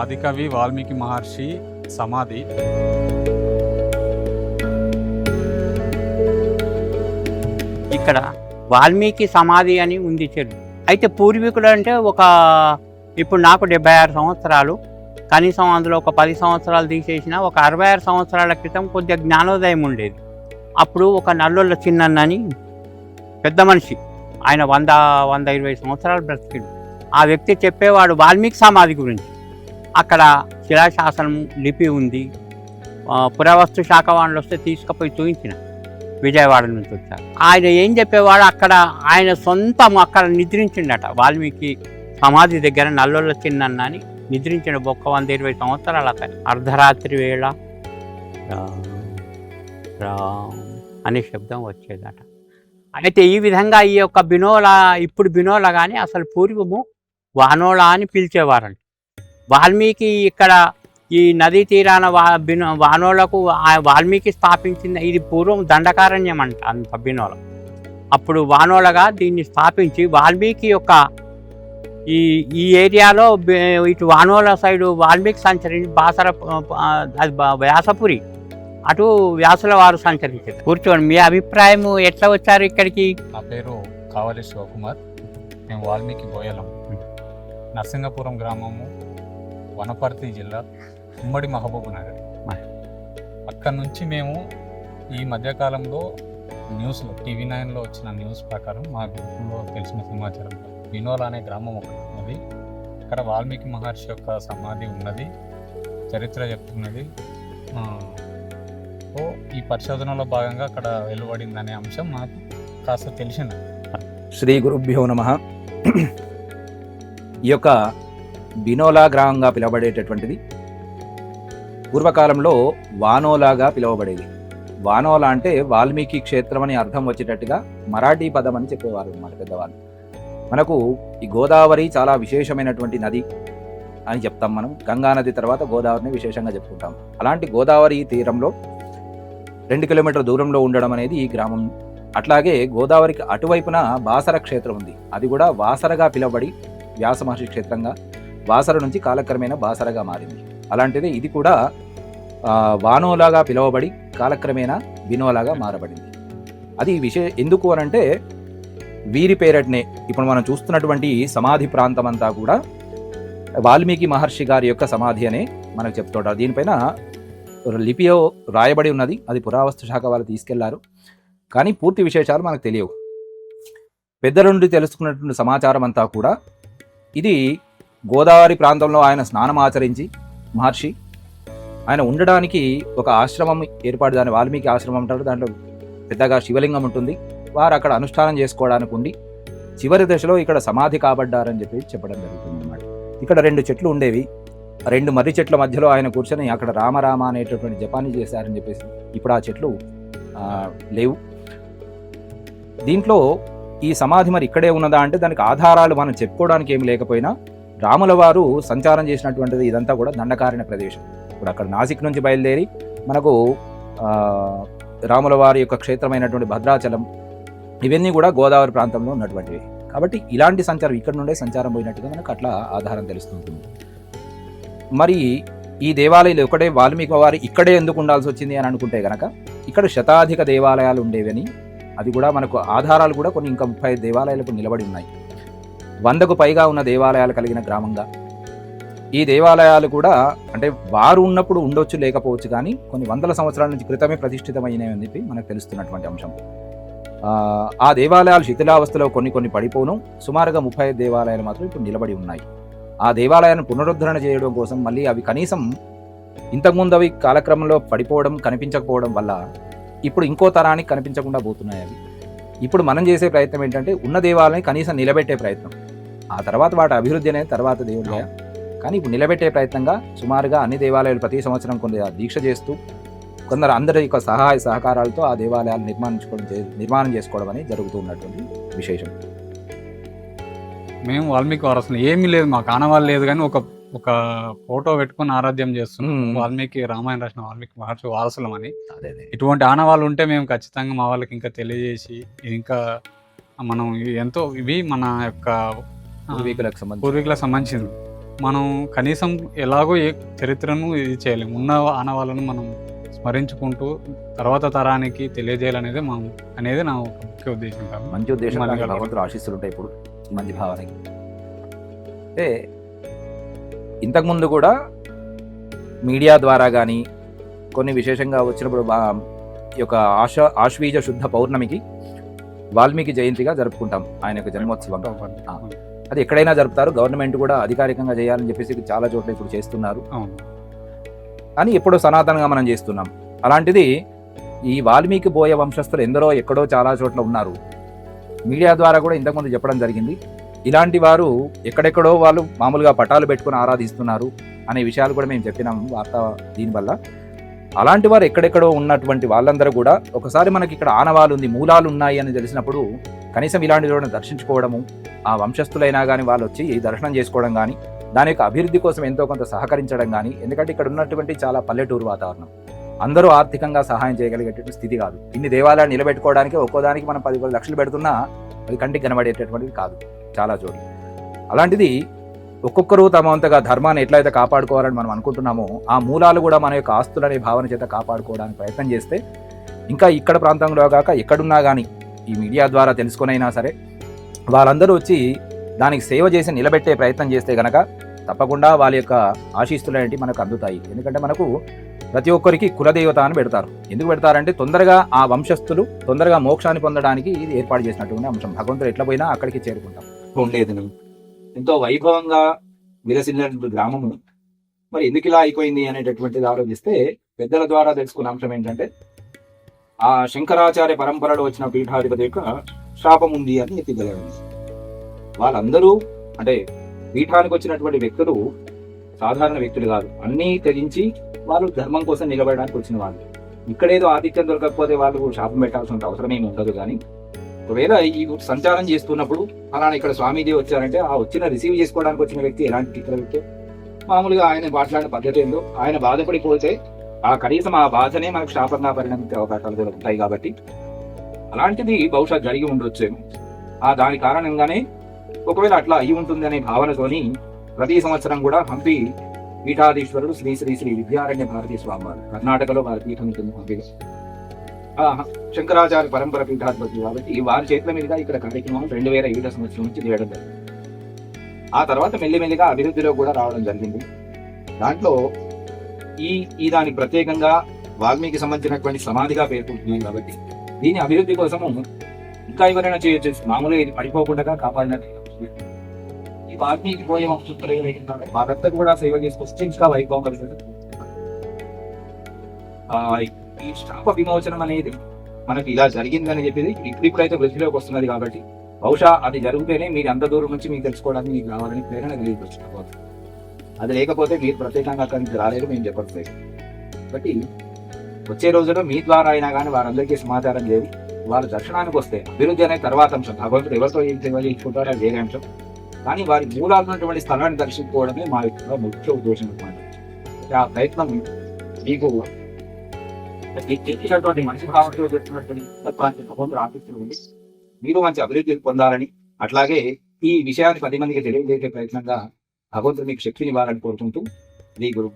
ఆదికవి వాల్మీకి మహర్షి సమాధి. ఇక్కడ వాల్మీకి సమాధి అని ఉంది చెట్టు అయితే పూర్వీకులు అంటే ఒక ఇప్పుడు నాకు డెబ్బై ఆరు సంవత్సరాలు కనీసం అందులో ఒక పది సంవత్సరాలు తీసేసిన ఒక అరవై ఆరు సంవత్సరాల క్రితం కొద్దిగా జ్ఞానోదయం ఉండేది. అప్పుడు ఒక నల్లుళ్ళ చిన్నన్నని పెద్ద మనిషి ఆయన వంద వంద ఇరవై సంవత్సరాలు బ్రతికిండు. ఆ వ్యక్తి చెప్పేవాడు వాల్మీకి సమాధి గురించి. అక్కడ శిలాశాసనం లిపి ఉంది. పురావస్తు శాఖ వాళ్ళు వస్తే తీసుకుపోయి చూపించిన విజయవాడ నుంచి వచ్చారు. ఆయన ఏం చెప్పేవాడు? అక్కడ ఆయన సొంతం అక్కడ నిద్రించిండట. వాల్మీకి సమాధి దగ్గర నల్లోళ్ళ చిన్న అని నిద్రించిన బొక్క వంద ఇరవై సంవత్సరాలు అతను. అర్ధరాత్రి వేళ అనే శబ్దం వచ్చేదట. అయితే ఈ విధంగా ఈ యొక్క బినోల ఇప్పుడు బినోల కానీ అసలు పూర్వము వానోళ అని పిలిచేవారండి వాల్మీకి ఇక్కడ ఈ నదీ తీరాన వా బినో వానోళ్ళకు ఆ వాల్మీకి స్థాపించింది ఇది పూర్వం దండకారణ్యం అంట అంత బినోల అప్పుడు వానోళగా దీన్ని స్థాపించి వాల్మీకి యొక్క ఈ ఈ ఏరియాలో ఇటు వానోల సైడు వాల్మీకి సంచరించి బాసర అది వ్యాసపురి అటు వ్యాసుల వారు సంచరించారు. కూర్చోండి మీ అభిప్రాయం ఎట్లా వచ్చారు ఇక్కడికి? నా పేరు కావలి శివకుమార్. మేము వాల్మీకి బోయలం నరసింగపురం గ్రామము వనపర్తి జిల్లా ఉమ్మడి మహబూబ్ నగర్. అక్కడ నుంచి మేము ఈ మధ్యకాలంలో న్యూస్లో టీవీ నైన్లో వచ్చిన న్యూస్ ప్రకారం మా గ్రూపులో తెలిసిన సమాచారం వినోల అనే గ్రామం ఒకటి ఉన్నది. అక్కడ వాల్మీకి మహర్షి యొక్క సమాధి ఉన్నది చరిత్ర చెప్తున్నది. సో ఈ పరిశోధనలో భాగంగా అక్కడ వెలువడిందనే అంశం మాకు కాస్త తెలిసింది. శ్రీ గురుభ్యో నమ. ఈ యొక్క బినోలా గ్రామంగా పిలువబడేటటువంటిది. పూర్వకాలంలో వానోలాగా పిలువబడేది. వానోలా అంటే వాల్మీకి క్షేత్రం అని అర్థం వచ్చేటట్టుగా మరాఠీ పదం అని చెప్పేవారు మన పెద్దవాళ్ళు. మనకు ఈ గోదావరి చాలా విశేషమైనటువంటి నది అని చెప్తాం మనం. గంగా నది తర్వాత గోదావరిని విశేషంగా చెప్పుకుంటాం. అలాంటి గోదావరి తీరంలో రెండు కిలోమీటర్ దూరంలో ఉండడం అనేది ఈ గ్రామం. అట్లాగే గోదావరికి అటువైపున బాసర క్షేత్రం ఉంది. అది కూడా వాసరగా పిలువబడి వ్యాసమహర్షి క్షేత్రంగా వాసర నుంచి కాలక్రమేణా బాసరగా మారింది. అలాంటిది ఇది కూడా వానోలాగా పిలువబడి కాలక్రమేణా వినోలాగా మారబడింది. అది విషయం ఎందుకు అనంటే వీరి పేరట్నే ఇప్పుడు మనం చూస్తున్నటువంటి సమాధి ప్రాంతం అంతా కూడా వాల్మీకి మహర్షి గారి యొక్క సమాధి అనే మనకు చెప్తుంటారు. దీనిపైన లిపియో రాయబడి ఉన్నది. అది పురావస్తు శాఖ వాళ్ళు తీసుకెళ్ళారు. కానీ పూర్తి విశేషాలు మనకు తెలియవు. పెద్దల నుండి తెలుసుకున్నటువంటి సమాచారం అంతా కూడా ఇది గోదావరి ప్రాంతంలో ఆయన స్నానం ఆచరించి మహర్షి ఆయన ఉండడానికి ఒక ఆశ్రమం ఏర్పాటు దాని వాల్మీకి ఆశ్రమం అంటారు దాంట్లో పెద్దగా శివలింగం ఉంటుంది. వారు అక్కడ అనుష్ఠానం చేసుకోవడానికి ఉండి చివరి దశలో ఇక్కడ సమాధి కాబడ్డారని చెప్పి చెప్పడం జరుగుతుంది అన్నమాట ఇక్కడ రెండు చెట్లు ఉండేవి. రెండు మర్రి చెట్ల మధ్యలో ఆయన కూర్చొని అక్కడ రామరామ అనేటటువంటి జపాన్ని చేశారని చెప్పేసి ఇప్పుడు ఆ చెట్లు లేవు. దీంట్లో ఈ సమాధి మరి ఇక్కడే ఉన్నదా అంటే దానికి ఆధారాలు మనం చెప్పుకోవడానికి ఏమి లేకపోయినా రాముల వారు సంచారం చేసినటువంటిది ఇదంతా కూడా దండకారణ ప్రదేశం. ఇప్పుడు అక్కడ నాసిక్ నుంచి బయలుదేరి మనకు రాముల వారి యొక్క క్షేత్రమైనటువంటి భద్రాచలం ఇవన్నీ కూడా గోదావరి ప్రాంతంలో ఉన్నటువంటివి. కాబట్టి ఇలాంటి సంచారం ఇక్కడ నుండే సంచారం పోయినట్టుగా మనకు అట్లా ఆధారం తెలుస్తుంటుంది. మరి ఈ దేవాలయాలు ఒకటే వాల్మీకి వారి ఇక్కడే ఎందుకు ఉండాల్సి వచ్చింది అని అనుకుంటే గనక ఇక్కడ శతాధిక దేవాలయాలు ఉండేవని అది కూడా మనకు ఆధారాలు కూడా కొన్ని ఇంకా ముప్పై దేవాలయాలకు నిలబడి ఉన్నాయి. వందకు పైగా ఉన్న దేవాలయాలు కలిగిన గ్రామంగా. ఈ దేవాలయాలు కూడా అంటే వారు ఉన్నప్పుడు ఉండొచ్చు లేకపోవచ్చు కానీ కొన్ని వందల సంవత్సరాల నుంచి క్రితమే ప్రతిష్ఠితమైనవి అని చెప్పి మనకు తెలుస్తున్నటువంటి అంశం. ఆ, ఆ దేవాలయాలు శిథిలావస్థలో కొన్ని కొన్ని పడిపోను. సుమారుగా ముప్పై ఐదు దేవాలయాలు మాత్రం ఇప్పుడు నిలబడి ఉన్నాయి. ఆ దేవాలయాన్ని పునరుద్ధరణ చేయడం కోసం మళ్ళీ అవి కనీసం ఇంతకుముందు అవి కాలక్రమంలో పడిపోవడం కనిపించకపోవడం వల్ల ఇప్పుడు ఇంకో తరానికి కనిపించకుండా పోతున్నాయి అవి. ఇప్పుడు మనం చేసే ప్రయత్నం ఏంటంటే ఉన్న దేవాలయాన్ని కనీసం నిలబెట్టే ప్రయత్నం. ఆ తర్వాత వాటి అభివృద్ధి అనేది తర్వాత దేవుడే కానీ ఇప్పుడు నిలబెట్టే ప్రయత్నంగా సుమారుగా అన్ని దేవాలయాలు ప్రతి సంవత్సరం కొన్ని దీక్ష చేస్తూ కొందరు అందరి యొక్క సహాయ సహకారాలతో ఆ దేవాలయాలు నిర్మాణించుకోవడం నిర్మాణం చేసుకోవడం అనేది జరుగుతూ ఉన్నటువంటి విశేషం. మేము వాల్మీకి వారసులు. ఏమీ లేదు. మాకు ఆనవాళ్ళు లేదు కానీ ఒక ఒక ఫోటో పెట్టుకొని ఆరాధ్యం చేస్తున్నాం. వాల్మీకి రామాయణ రాసిన వాల్మీకి మహర్షి వారసులం అని. ఇటువంటి ఆనవాళ్ళు ఉంటే మేము ఖచ్చితంగా మా వాళ్ళకి ఇంకా తెలియజేసి ఇంకా మనం ఎంతో ఇవి మన యొక్క పూర్వీకులకు సంబంధించి పూర్వీకులకు సంబంధించింది. మనం కనీసం ఎలాగో ఏ చరిత్రను ఇది చేయలేము ఉన్న ఆనవాళ్ళను మనం స్మరించుకుంటూ తర్వాత తరానికి తెలియజేయాలనేది మనం అనేది నా ముఖ్య ఉద్దేశం కాదు. మంచి ఉద్దేశం. భగవంతుడు ఆశిస్తులు ఉంటాయి ఇప్పుడు మంచి భావనకి. అంటే ఇంతకుముందు కూడా మీడియా ద్వారా కానీ కొన్ని విశేషంగా వచ్చినప్పుడు ఈ యొక్క ఆశ ఆశ్వీజ శుద్ధ పౌర్ణమికి వాల్మీకి జయంతిగా జరుపుకుంటాం ఆయన యొక్క జన్మోత్సవం. అది ఎక్కడైనా జరుపుతారు. గవర్నమెంట్ కూడా అధికారికంగా చేయాలని చెప్పేసి చాలా చోట్ల ఇప్పుడు చేస్తున్నారు. అవును. అని ఎప్పుడో సనాతనంగా మనం చేస్తున్నాం. అలాంటిది ఈ వాల్మీకి బోయ వంశస్థులు ఎందరో ఎక్కడో చాలా చోట్ల ఉన్నారు. మీడియా ద్వారా కూడా ఇంతకుముందు చెప్పడం జరిగింది. ఇలాంటి వారు ఎక్కడెక్కడో వాళ్ళు మామూలుగా పటాలు పెట్టుకుని ఆరాధిస్తున్నారు అనే విషయాలు కూడా మేము చెప్పినాం వార్త దీనివల్ల. అలాంటి వారు ఎక్కడెక్కడో ఉన్నటువంటి వాళ్ళందరూ కూడా ఒకసారి మనకి ఇక్కడ ఆనవాలు ఉంది మూలాలు ఉన్నాయి అని తెలిసినప్పుడు కనీసం ఇలాంటి చోట దర్శించుకోవడము ఆ వంశస్థులైనా కానీ వాళ్ళు వచ్చి దర్శనం చేసుకోవడం కానీ దాని యొక్క అభివృద్ధి కోసం ఎంతో కొంత సహకరించడం కానీ ఎందుకంటే ఇక్కడ ఉన్నటువంటి చాలా పల్లెటూరు వాతావరణం. అందరూ ఆర్థికంగా సహాయం చేయగలిగేటటువంటి స్థితి కాదు. ఇన్ని దేవాలయాలు నిలబెట్టుకోవడానికి ఒక్కోదానికి మనం పది పది లక్షలు పెడుతున్నా అది కంటికి కనబడేటటువంటిది కాదు. చాలా చోట్ల. అలాంటిది ఒక్కొక్కరు తమ అంతగా ధర్మాన్ని ఎట్లయితే కాపాడుకోవాలని మనం అనుకుంటున్నామో ఆ మూలాలు కూడా మన యొక్క ఆస్తులనే భావన చేత కాపాడుకోవడానికి ప్రయత్నం చేస్తే ఇంకా ఇక్కడ ప్రాంతంలో కాక ఎక్కడున్నా కానీ ఈ మీడియా ద్వారా తెలుసుకునైనా సరే వాళ్ళందరూ వచ్చి దానికి సేవ చేసి నిలబెట్టే ప్రయత్నం చేస్తే గనక తప్పకుండా వాళ్ళ యొక్క ఆశీస్సులు అనేవి మనకు అందుతాయి. ఎందుకంటే మనకు ప్రతి ఒక్కరికి కులదేవత అని పెడతారు. ఎందుకు పెడతారంటే తొందరగా ఆ వంశస్థులు తొందరగా మోక్షాన్ని పొందడానికి ఇది ఏర్పాటు చేసినటువంటి అంశం. భగవంతుడు ఎట్లా పోయినా అక్కడికి చేరుకుంటాం. ఉండేది. ఎంతో వైభవంగా విలసిల్లినటువంటి గ్రామము. మరి ఎందుకు ఇలా అయిపోయింది అనేటటువంటిది ఆలోచిస్తే పెద్దల ద్వారా తెలుసుకున్న అంశం ఏంటంటే ఆ శంకరాచార్య పరంపరలో వచ్చిన పీఠాధిపతి యొక్క శాపం ఉంది అని ఎత్తిగలరు వాళ్ళందరూ అంటే పీఠానికి వచ్చినటువంటి వ్యక్తులు సాధారణ వ్యక్తులు కాదు. అన్నీ త్యజించి వాళ్ళు ధర్మం కోసం నిలబడడానికి వచ్చిన వాళ్ళు. ఇక్కడేదో ఆతిథ్యం దొరకకపోతే వాళ్ళు శాపం పెట్టాల్సిన అవసరం ఏమి ఉండదు కానీ ఒకవేళ ఈ సంచారం చేస్తున్నప్పుడు అలానే ఇక్కడ స్వామీజీ వచ్చారంటే ఆ వచ్చిన రిసీవ్ చేసుకోవడానికి వచ్చిన వ్యక్తి ఎలాంటి ఇతర వ్యక్తి? మామూలుగా ఆయన మాట్లాడిన పద్ధతి ఏందో ఆయన బాధపడిపోతే ఆ కనీసం ఆ బాధనే మనకు శాపంగా పరిణమించే అవకాశాలు కూడా ఉంటాయి కాబట్టి అలాంటిది బహుశా జరిగి ఉండొచ్చేమో. ఆ దాని కారణంగానే ఒకవేళ అట్లా అయి ఉంటుంది అనే భావనతోని ప్రతి సంవత్సరం కూడా హంపి పీఠాధీశ్వరుడు శ్రీ శ్రీ శ్రీ విద్యారణ్య భారతీ స్వామి వారు. కర్ణాటకలో వారి పీఠం ఉంటుంది హంపిలో. శంకరాచార్య పరంపర పీఠాధిపతి కాబట్టి వారి చేతుల మీదుగా ఇక్కడ కార్యక్రమం రెండు వేల ఏడు సంవత్సరం నుంచి చేయడం జరిగింది. ఆ తర్వాత మెల్లిమెల్లిగా అభివృద్ధిలో కూడా రావడం జరిగింది. దాంట్లో ఈ ఈ దానికి ప్రత్యేకంగా వాల్మీకి సంబంధించినటువంటి సమాధిగా పేర్కొంటున్నాం కాబట్టి దీని అభివృద్ధి కోసము ఇంకా ఎవరైనా చేయొచ్చు. మామూలుగా ఇది పడిపోకుండా కాపాడినట్టు ఈ వాల్మీకి పోయే వంశస్థులు వారంతా కూడా సేవ చేసుకొస్తే ఇంకా వైభవం కలుగుతుంది. ఈ శాప విమోచనం అనేది మనకి ఇలా జరిగిందని చెప్పేది ఇప్పుడిప్పుడైతే వృద్ధిలోకి వస్తున్నది కాబట్టి బహుశా అది జరిగితేనే మీరు అంత దూరం నుంచి మీకు తెలుసుకోవడానికి మీకు రావాలని ప్రేరణ కలిగించవచ్చు అది లేకపోతే మీరు ప్రత్యేకంగా అక్కడికి రాలేదు మేము చెప్పట్లేదు. కాబట్టి వచ్చే రోజుల్లో మీ ద్వారా అయినా కానీ వారందరికీ సమాచారం చేయాలి వారి దర్శనానికి వస్తే అభివృద్ధి అనే తర్వాత అంశం భగవంతుడు ఎవరితో ఏం చేయాలి చేసుకుంటారో అది వేరే అంశం. కానీ వారి మూలాలు ఉన్నటువంటి స్థలాన్ని దర్శించుకోవడమే మా యొక్క ముఖ్య ఉద్దేశం అనమాట ఆ ప్రయత్నం మీకు ఇచ్చినటువంటి మంచి భావంతో చేస్తున్నటువంటి తత్వాన్ని ఆశిస్తుంది మీరు మంచి అభివృద్ధి పొందాలని అట్లాగే ఈ విషయాన్ని పది మందికి తెలియజేసే ప్రయత్నంగా భగవంతుడు మీకు శక్తినివ్వాలని కోరుకుంటూ మీ గురు